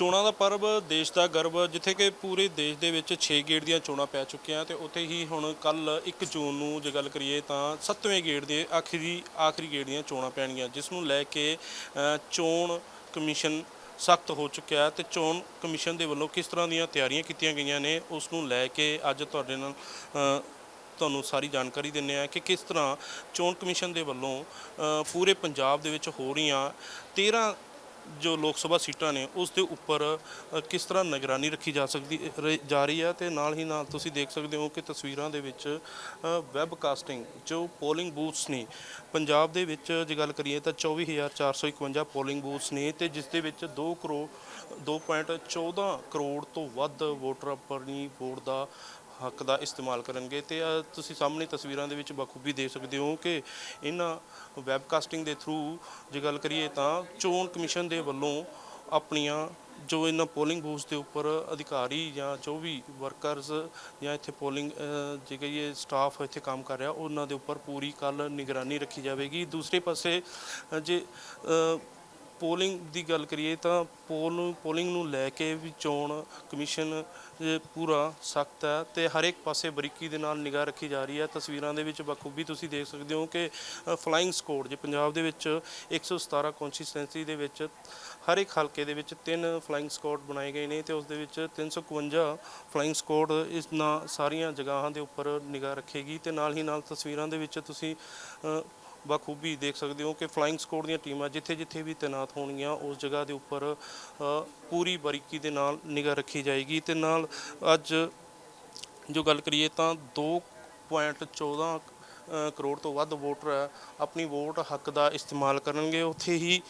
ਚੋਣਾਂ ਦਾ ਪਰਬ, ਦੇਸ਼ ਦਾ ਗਰਵ ਜਿੱਥੇ ਕਿ ਪੂਰੇ ਦੇਸ਼ ਦੇ ਵਿੱਚ 6 ਗੇੜ ਦੀਆਂ ਚੋਣਾਂ ਪੈ ਚੁੱਕੀਆਂ ਤੇ ਉੱਥੇ ਹੀ ਹੁਣ ਕੱਲ 1 ਜੂਨ ਨੂੰ ਜੇ ਗੱਲ ਕਰੀਏ ਤਾਂ 7ਵੇਂ ਗੇੜ ਦੇ ਆਖਰੀ ਆਖਰੀ ਗੇੜ ਦੀਆਂ ਚੋਣਾਂ ਪੈਣਗੀਆਂ, ਜਿਸ ਨੂੰ ਲੈ ਕੇ ਚੋਣ ਕਮਿਸ਼ਨ ਸਖਤ ਹੋ ਚੁੱਕਿਆ ਹੈ ਤੇ ਚੋਣ ਕਮਿਸ਼ਨ ਦੇ ਵੱਲੋਂ ਕਿਸ ਤਰ੍ਹਾਂ ਦੀਆਂ ਤਿਆਰੀਆਂ ਕੀਤੀਆਂ ਗਈਆਂ ਨੇ, ਉਸ ਨੂੰ ਲੈ ਕੇ ਅੱਜ ਤੁਹਾਡੇ ਨਾਲ ਤੁਹਾਨੂੰ ਸਾਰੀ ਜਾਣਕਾਰੀ ਦਿੰਨੇ ਆ ਕਿ ਕਿਸ ਤਰ੍ਹਾਂ ਚੋਣ ਕਮਿਸ਼ਨ ਦੇ ਵੱਲੋਂ ਪੂਰੇ ਪੰਜਾਬ ਦੇ ਵਿੱਚ ਹੋ ਰਹੀਆਂ 13 ਜੋ ਲੋਕ ਸਭਾ ਸੀਟਾਂ ਨੇ, ਉਸ ਦੇ ਉੱਪਰ ਕਿਸ ਤਰ੍ਹਾਂ ਨਿਗਰਾਨੀ ਰੱਖੀ ਜਾ ਸਕਦੀ ਰ- ਜਾ ਰਹੀ ਹੈ? ਤੇ ਨਾਲ ਹੀ ਨਾਲ ਤੁਸੀਂ ਦੇਖ ਸਕਦੇ ਹੋ ਕਿ ਤਸਵੀਰਾਂ ਦੇ ਵਿੱਚ ਵੈਬ ਕਾਸਟਿੰਗ ਜੋ ਪੋਲਿੰਗ ਬੂਥਸ ਨੇ, ਪੰਜਾਬ ਦੇ ਵਿੱਚ ਜੇ ਗੱਲ ਕਰੀਏ ਤਾਂ 24451 ਪੋਲਿੰਗ ਬੂਥਸ ਨੇ ਤੇ ਜਿਸ ਦੇ ਵਿੱਚ 2 ਕਰੋੜ 2.14 ਕਰੋੜ ਤੋਂ ਵੱਧ ਵੋਟਰ ਆਪਣੀ ਵੋਟ ਦਾ ਹੱਕ ਦਾ ਇਸਤੇਮਾਲ ਕਰਨਗੇ ਤੇ ਅ, ਤੁਸੀਂ ਸਾਹਮਣੇ ਤਸਵੀਰਾਂ ਦੇ ਵਿੱਚ ਬਖੂਬੀ ਦੇਖ ਸਕਦੇ ਹੋ ਕਿ ਇਹਨਾਂ ਵੈਬਕਾਸਟਿੰਗ ਦੇ ਥਰੂ ਜੇ ਗੱਲ ਕਰੀਏ ਤਾਂ ਚੋਣ ਕਮਿਸ਼ਨ ਦੇ ਵੱਲੋਂ ਆਪਣੀਆਂ ਜੋ ਇਹਨਾਂ ਪੋਲਿੰਗ ਬੂਥ ਦੇ ਉੱਪਰ ਅਧਿਕਾਰੀ ਜਾਂ ਜੋ ਵੀ ਵਰਕਰਸ ਜਾਂ ਇੱਥੇ ਪੋਲਿੰਗ ਜੇ ਕਹੀਏ ਸਟਾਫ ਇੱਥੇ ਕੰਮ ਕਰ ਰਿਹਾ ਉਹਨਾਂ ਦੇ ਉੱਪਰ ਪੂਰੀ ਕੱਲ ਨਿਗਰਾਨੀ ਰੱਖੀ ਜਾਵੇਗੀ। ਦੂਸਰੇ ਪਾਸੇ ਜੇ ਪੋਲਿੰਗ ਦੀ ਗੱਲ ਕਰੀਏ ਤਾਂ ਪੋਲ ਪੋਲਿੰਗ ਨੂੰ ਲੈ ਕੇ ਵੀ ਚੋਣ ਕਮਿਸ਼ਨ ਅ, ਪੂਰਾ ਸਖਤ ਹੈ ਤੇ ਹਰ ਇੱਕ ਪਾਸੇ ਬਰੀਕੀ ਦੇ ਨਾਲ ਨਿਗਾਹ ਰੱਖੀ ਜਾ ਰਹੀ ਹੈ। ਤਸਵੀਰਾਂ ਦੇ ਵਿੱਚ ਬਖੂਬੀ ਤੁਸੀਂ ਦੇਖ ਸਕਦੇ ਹੋ ਕਿ ਫਲਾਈਂਗ ਸਕੋਡ ਜੇ ਪੰਜਾਬ ਦੇ ਵਿੱਚ 117 ਕੌਂਸਟੀਟੈਂਸੀ ਦੇ ਵਿੱਚ ਹਰ ਇੱਕ ਹਲਕੇ ਦੇ ਵਿੱਚ ਤਿੰਨ ਫਲਾਈਂਗ ਸਕੋਡ ਬਣਾਏ ਗਏ ਨੇ ਤੇ ਉਸ ਦੇ ਵਿੱਚ 351 ਫਲਾਈਂਗ ਸਕੋਡ ਇਸ ਨਾਲ ਸਾਰੀਆਂ ਜਗ੍ਹਾਵਾਂ ਦੇ ਉੱਪਰ ਨਿਗਾਹ ਰੱਖੇਗੀ ਤੇ ਨਾਲ ਹੀ ਨਾਲ ਤਸਵੀਰਾਂ ਦੇ ਵਿੱਚ ਤੁਸੀਂ ਬਖੂਬੀ ਦੇਖ ਸਕਦੇ ਹੋ ਕਿ ਫਲਾਈਂਗ ਸਕੋਡ ਦੀਆਂ ਟੀਮਾਂ ਜਿੱਥੇ ਜਿੱਥੇ ਵੀ ਤਾਇਨਾਤ ਹੋਣਗੀਆਂ ਉਸ ਜਗ੍ਹਾ ਦੇ ਉੱਪਰ ਪੂਰੀ ਬਰੀਕੀ ਦੇ ਨਾਲ ਨਿਗਾਹ ਰੱਖੀ ਜਾਏਗੀ ਤੇ ਨਾਲ ਅੱਜ ਜੋ ਗੱਲ ਕਰੀਏ ਤਾਂ 2.14 ਅ, ਕਰੋੜ ਤੋਂ ਵੱਧ ਵੋਟਰ ਆਪਣੀ ਵੋਟ ਹੱਕ ਦਾ ਇਸਤੇਮਾਲ ਕਰਨਗੇ। ਉੱਥੇ ਹੀ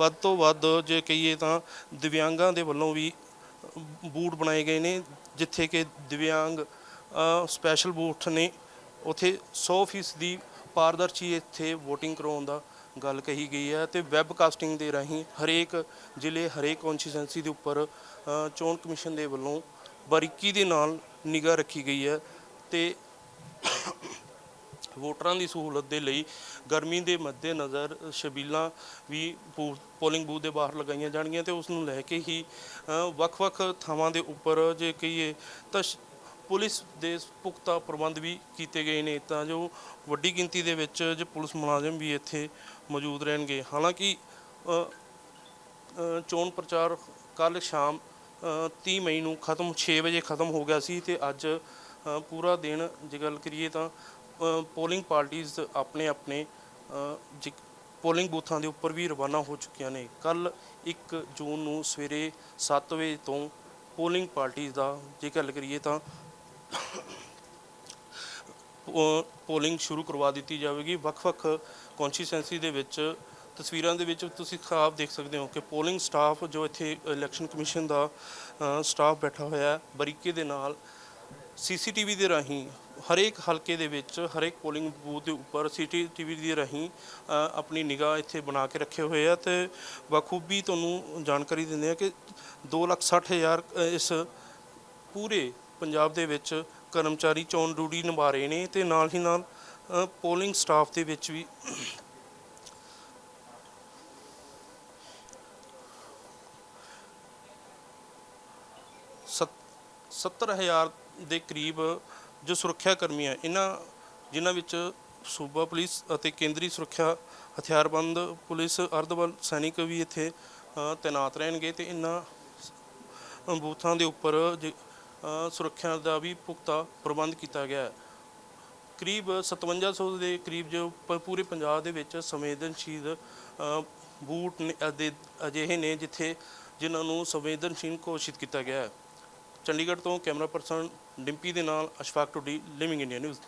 ਵੱਧ ਤੋਂ ਵੱਧ ਜੇ ਕਹੀਏ ਤਾਂ ਦਿਵਿਆਂਗਾਂ ਦੇ ਵੱਲੋਂ ਵੀ ਬੂਟ ਬਣਾਏ ਗਏ ਨੇ ਜਿੱਥੇ ਕਿ ਦਿਵਿਆਂਗ ਸਪੈਸ਼ਲ ਬੂਥ ਨੇ ਉਥੇ 100% ਦੀ ਪਾਰਦਰਸ਼ੀ ਇੱਥੇ VOTING ਕਰਾਉਣ ਦਾ ਗੱਲ ਕਹੀ ਗਈ ਹੈ ਤੇ ਵੈਬ ਕਾਸਟਿੰਗ ਦੇ ਰਾਹੀਂ ਹਰੇਕ ਜ਼ਿਲ੍ਹੇ, ਹਰੇਕ ਕੌਂਸਟੀਟੈਂਸੀ ਦੇ ਉੱਪਰ ਚੋਣ ਕਮਿਸ਼ਨ ਦੇ ਵੱਲੋਂ ਬਾਰੀਕੀ ਦੇ ਨਾਲ ਨਿਗਾਹ ਰੱਖੀ ਗਈ ਹੈ ਤੇ ਵੋਟਰਾਂ ਦੀ ਸਹੂਲਤ ਦੇ ਲਈ ਗਰਮੀ ਦੇ ਮੱਦੇਨਜ਼ਰ ਸ਼ਬੀਲਾਂ ਵੀ ਬੂ- ਪੋਲਿੰਗ ਬੂਥ ਦੇ ਬਾਹਰ ਲਗਾਈਆਂ ਜਾਣਗੀਆਂ ਤੇ ਉਸ ਨੂੰ ਲੈ ਕੇ ਹੀ ਵੱਖ-ਵੱਖ ਥਾਵਾਂ ਦੇ ਉੱਪਰ ਜੇ ਕਹੀਏ ਤਾਂ ਸ਼- ਪੁਲਿਸ ਦੇ ਪੁਖਤਾ ਪ੍ਰਬੰਧ ਵੀ ਕੀਤੇ ਗਏ ਨੇ ਤਾਂ ਜੋ ਵੱਡੀ ਗਿਣਤੀ ਦੇ ਵਿੱਚ ਜੇ ਪੁਲਿਸ ਮੁਲਾਜ਼ਮ ਵੀ ਇੱਥੇ ਮੌਜੂਦ ਰਹਿਣਗੇ। ਹਾਲਾਂਕਿ ਚੋਣ ਪ੍ਰਚਾਰ ਕੱਲ ਸ਼ਾਮ ਅ, 30 ਮਈ ਨੂੰ ਖਤਮ 6 ਵਜੇ ਖਤਮ ਹੋ ਗਿਆ ਸੀ ਤੇ ਅੱਜ ਪੂਰਾ ਦਿਨ ਜੇ ਗੱਲ ਕਰੀਏ ਤਾਂ ਪੋਲਿੰਗ ਪਾਰਟੀਆਂ ਆਪਣੇ ਆਪਣੇ ਅ, ਪੋਲਿੰਗ ਬੂਥਾਂ ਦੇ ਉੱਪਰ ਵੀ ਰਵਾਨਾ ਹੋ ਚੁੱਕੀਆਂ ਨੇ। ਕੱਲ 1 ਜੂਨ ਨੂੰ ਸਵੇਰੇ 7 ਵਜੇ ਤੋਂ ਪੋਲਿੰਗ ਪਾਰਟੀਆਂ ਦਾ ਜੇ ਗੱਲ ਕਰੀਏ ਤਾਂ ਪੋਲਿੰਗ ਸ਼ੁਰੂ ਕਰਵਾ ਦਿੱਤੀ ਜਾਵੇਗੀ। ਵੱਖ-ਵੱਖ ਕੌਂਸਟੀਟੈਂਸੀ ਦੇ ਵਿੱਚ ਤਸਵੀਰਾਂ ਦੇ ਵਿੱਚ ਤੁਸੀਂ ਖਾਬ ਦੇਖ ਸਕਦੇ ਹੋ ਕਿ ਪੋਲਿੰਗ ਸਟਾਫ ਜੋ ਇੱਥੇ ਇਲੈਕਸ਼ਨ ਕਮਿਸ਼ਨ ਦਾ ਸਟਾਫ ਬੈਠਾ ਹੋਇਆ ਹੈ, ਬਰੀਕੀ ਦੇ ਨਾਲ ਸੀਸੀਟੀਵੀ ਦੇ ਰਾਹੀਂ, ਹਰੇਕ ਹਲਕੇ ਦੇ ਵਿੱਚ, ਹਰੇਕ ਪੋਲਿੰਗ ਬੂਥ ਦੇ ਉੱਪਰ ਸੀਸੀਟੀਵੀ ਦੇ ਰਾਹੀਂ ਆਪਣੀ ਨਿਗਾਹ ਇੱਥੇ ਬਣਾ ਕੇ ਰੱਖੇ ਹੋਏ ਆ ਤੇ ਬਖੂਬੀ ਤੁਹਾਨੂੰ ਜਾਣਕਾਰੀ ਦਿੰਦੇ ਆ ਕਿ 260000 ਇਸ ਪੂਰੇ ਪੰਜਾਬ ਦੇ ਵਿੱਚ ਕਰਮਚਾਰੀ ਚੋਣ ਡਿਊਟੀ ਨਿਭਾ ਰਹੇ ਨੇ ਤੇ ਨਾਲ ਹੀ ਨਾਲ ਪੋਲਿੰਗ ਸਟਾਫ ਦੇ ਵਿੱਚ ਵੀ ਸੱਤਰ ਹਜ਼ਾਰ ਦੇ ਕਰੀਬ ਜੋ ਸੁਰੱਖਿਆ ਕਰਮੀ ਆ ਇਹਨਾਂ ਜਿਨ੍ਹਾਂ ਵਿੱਚ ਸੂਬਾ ਪੁਲਿਸ ਅਤੇ ਕੇਂਦਰੀ ਸੁਰੱਖਿਆ ਹਥਿਆਰਬੰਦ ਪੁਲਿਸ ਅਰਧਬਲ ਸੈਨਿਕ ਵੀ ਇੱਥੇ ਅ, ਤੈਨਾਤ ਰਹਿਣਗੇ ਤੇ ਇਹਨਾਂ ਬੂਥਾਂ ਦੇ ਉੱਪਰ ਜੇ- ਸੁਰੱਖਿਆ ਦਾ ਵੀ ਪੁਖਤਾ ਪ੍ਰਬੰਧ ਕੀਤਾ ਗਿਆ ਹੈ। ਕਰੀਬ 5700 ਦੇ ਕਰੀਬ ਜੋ ਪ- ਪੂਰੇ ਪੰਜਾਬ ਦੇ ਵਿੱਚ ਸੰਵੇਦਨਸ਼ੀਲ ਅ, ਬੂਟ ਨੇ ਅਦੇ- ਅਜਿਹੇ ਨੇ ਜਿੱਥੇ ਜਿਨ੍ਹਾਂ ਨੂੰ ਸੰਵੇਦਨਸ਼ੀਲ ਘੋਸ਼ਿਤ ਕੀਤਾ ਗਿਆ ਹੈ। ਚੰਡੀਗੜ੍ਹ ਤੋਂ ਕੈਮਰਾ ਪਰਸਨ ਡਿੰਪੀ ਦੇ ਨਾਲ Ashfaq Tuddi living India news